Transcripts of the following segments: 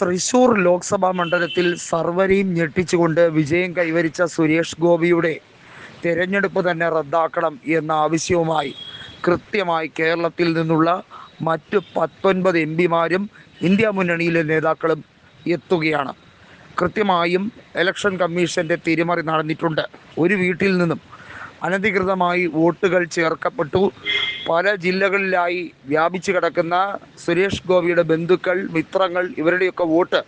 തൃശൂർ ലോക്സഭാ മണ്ഡലത്തിൽ സർവരെയും ഞെട്ടിച്ചുകൊണ്ട് വിജയം കൈവരിച്ച സുരേഷ് ഗോപിയുടെ തിരഞ്ഞെടുപ്പ് തന്നെ റദ്ദാക്കണം എന്ന ആവശ്യവുമായി കൃത്യമായി കേരളത്തിൽ നിന്നുള്ള മറ്റ് പത്തൊൻപത് എം പിമാരും ഇന്ത്യ മുന്നണിയിലെ നേതാക്കളും എത്തുകയാണ്. കൃത്യമായും ഇലക്ഷൻ കമ്മീഷന്റെ തിരിമറി നടന്നിട്ടുണ്ട്. ഒരു വീട്ടിൽ നിന്നും അനധികൃതമായി വോട്ടുകൾ ചേർക്കപ്പെട്ടു. പല ജില്ലകളിലായി വ്യാപിച്ചു കിടക്കുന്ന സുരേഷ് ഗോപിയുടെ ബന്ധുക്കൾ മിത്രങ്ങൾ ഇവരുടെയൊക്കെ വോട്ട്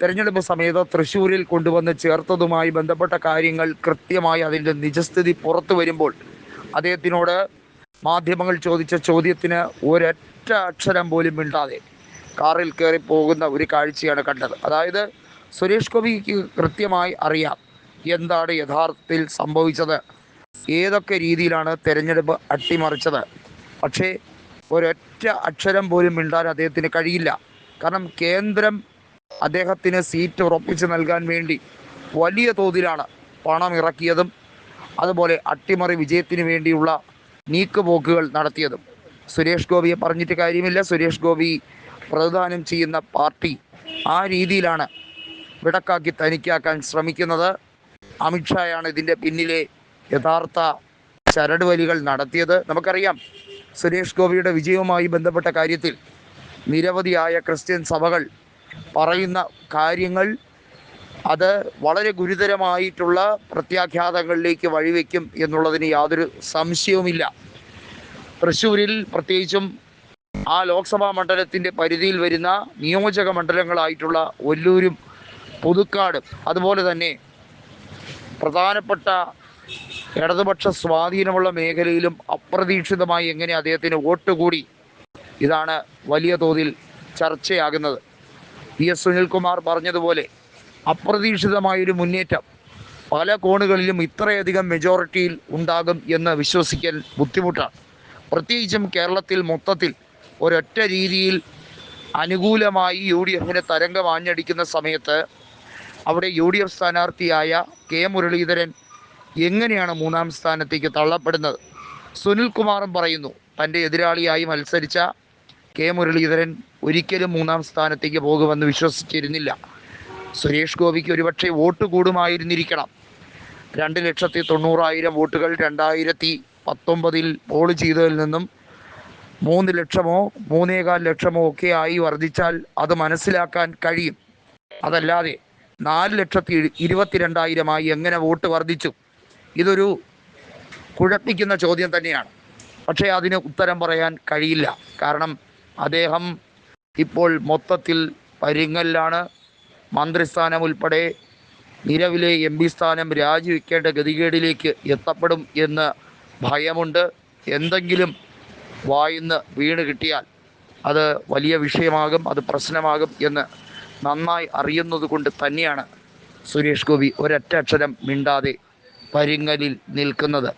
തെരഞ്ഞെടുപ്പ് സമയത്ത് തൃശ്ശൂരിൽ കൊണ്ടുവന്ന് ചേർത്തതുമായി ബന്ധപ്പെട്ട കാര്യങ്ങൾ കൃത്യമായി അതിന്റെ നിജസ്ഥിതി പുറത്തു വരുമ്പോൾ അദ്ദേഹത്തിനോട് മാധ്യമങ്ങൾ ചോദിച്ച ചോദ്യത്തിന് ഒരൊറ്റ അക്ഷരം പോലും മിണ്ടാതെ കാറിൽ കയറി പോകുന്ന ഒരു കാഴ്ചയാണ് കണ്ടത്. അതായത് സുരേഷ് ഗോപിക്ക് കൃത്യമായി അറിയാം എന്താണ് യഥാർത്ഥത്തിൽ സംഭവിച്ചത്. ഏതൊക്കെ രീതിയിലാണ് തെരഞ്ഞെടുപ്പ് അട്ടിമറിച്ചത്? പക്ഷേ ഒരൊറ്റ അക്ഷരം പോലും മിണ്ടാൻ അദ്ദേഹത്തിന് കഴിയില്ല. കാരണം കേന്ദ്രം അദ്ദേഹത്തിന് സീറ്റ് ഉറപ്പിച്ച് നൽകാൻ വേണ്ടി വലിയ തോതിലാണ് പണം ഇറക്കിയതും അതുപോലെ അട്ടിമറി വിജയത്തിന് വേണ്ടിയുള്ള നീക്കുപോക്കുകൾ നടത്തിയതും. സുരേഷ് ഗോപിയെ പറഞ്ഞിട്ട് കാര്യമില്ല. സുരേഷ് ഗോപി പ്രതിദാനം ചെയ്യുന്ന പാർട്ടി ആ രീതിയിലാണ് വിടക്കാക്കി തനിക്കാക്കാൻ ശ്രമിക്കുന്നത്. അമിത്ഷായാണ് ഇതിന്റെ പിന്നിലെ യഥാർത്ഥ ചരടുവലികൾ നടത്തിയത് നമുക്കറിയാം. സുരേഷ് ഗോപിയുടെ വിജയവുമായി ബന്ധപ്പെട്ട കാര്യത്തിൽ നിരവധിയായ ക്രിസ്ത്യൻ സഭകൾ പറയുന്ന കാര്യങ്ങൾ അത് വളരെ ഗുരുതരമായിട്ടുള്ള പ്രത്യാഘാതങ്ങളിലേക്ക് വഴിവെക്കും എന്നുള്ളതിന് യാതൊരു സംശയവുമില്ല. തൃശ്ശൂരിൽ പ്രത്യേകിച്ചും ആ ലോക്സഭാ മണ്ഡലത്തിന്റെ പരിധിയിൽ വരുന്ന നിയോജക മണ്ഡലങ്ങളായിട്ടുള്ള ഒല്ലൂരും പുതുക്കാടും അതുപോലെ തന്നെ പ്രധാനപ്പെട്ട ഇടതുപക്ഷ സ്വാധീനമുള്ള മേഖലയിലും അപ്രതീക്ഷിതമായി എങ്ങനെ അദ്ദേഹത്തിന് വോട്ട് കൂടി? ഇതാണ് വലിയ തോതിൽ ചർച്ചയാകുന്നത്. പി എസ് സുനിൽകുമാർ പറഞ്ഞതുപോലെ അപ്രതീക്ഷിതമായൊരു മുന്നേറ്റം പല കോണുകളിലും ഇത്രയധികം മെജോറിറ്റിയിൽ ഉണ്ടാകും എന്ന് വിശ്വസിക്കാൻ ബുദ്ധിമുട്ടാണ്. പ്രത്യേകിച്ചും കേരളത്തിൽ മൊത്തത്തിൽ ഒരൊറ്റ രീതിയിൽ അനുകൂലമായി യു ഡി എഫിന് തരംഗം ആഞ്ഞടിക്കുന്ന സമയത്ത് അവിടെ യു ഡി എഫ് സ്ഥാനാർത്ഥിയായ കെ മുരളീധരൻ എങ്ങനെയാണ് മൂന്നാം സ്ഥാനത്തേക്ക് തള്ളപ്പെടുന്നത്? സുനിൽകുമാറും പറയുന്നു തന്റെ എതിരാളിയായി മത്സരിച്ച കെ മുരളീധരൻ ഒരിക്കലും മൂന്നാം സ്ഥാനത്തേക്ക് പോകുമെന്ന് വിശ്വസിച്ചിരുന്നില്ല. സുരേഷ് ഗോപിക്ക് ഒരുപക്ഷെ വോട്ട് കൂടുമായിരുന്നിരിക്കണം. രണ്ട് ലക്ഷത്തി തൊണ്ണൂറായിരം വോട്ടുകൾ രണ്ടായിരത്തി പത്തൊമ്പതിൽ പോൾ ചെയ്തതിൽ നിന്നും മൂന്ന് ലക്ഷമോ മൂന്നേകാൽ ലക്ഷമോ ഒക്കെ ആയി വർദ്ധിച്ചാൽ അത് മനസ്സിലാക്കാൻ കഴിയും. അതല്ലാതെ നാല് ലക്ഷത്തി ഇരുപത്തിരണ്ടായിരമായി എങ്ങനെ വോട്ട് വർദ്ധിച്ചു? ഇതൊരു കുഴപ്പിക്കുന്ന ചോദ്യം തന്നെയാണ്. പക്ഷേ അതിന് ഉത്തരം പറയാൻ കഴിയില്ല. കാരണം അദ്ദേഹം ഇപ്പോൾ മൊത്തത്തിൽ പരിങ്ങലിലാണ്. മന്ത്രിസ്ഥാനം ഉൾപ്പെടെ നിലവിലെ എം പി സ്ഥാനം രാജിവെക്കേണ്ട ഗതികേടിലേക്ക് എത്തപ്പെടും എന്ന് ഭയമുണ്ട്. എന്തെങ്കിലും വായിന്ന് വീണ് കിട്ടിയാൽ അത് വലിയ വിഷയമാകും അത് പ്രശ്നമാകും എന്ന് നന്നായി അറിയുന്നത് കൊണ്ട് തന്നെയാണ് സുരേഷ് ഗോപി ഒരൊറ്റ അക്ഷരം മിണ്ടാതെ പരിങ്ങലിൽ നിൽക്കുന്നത്.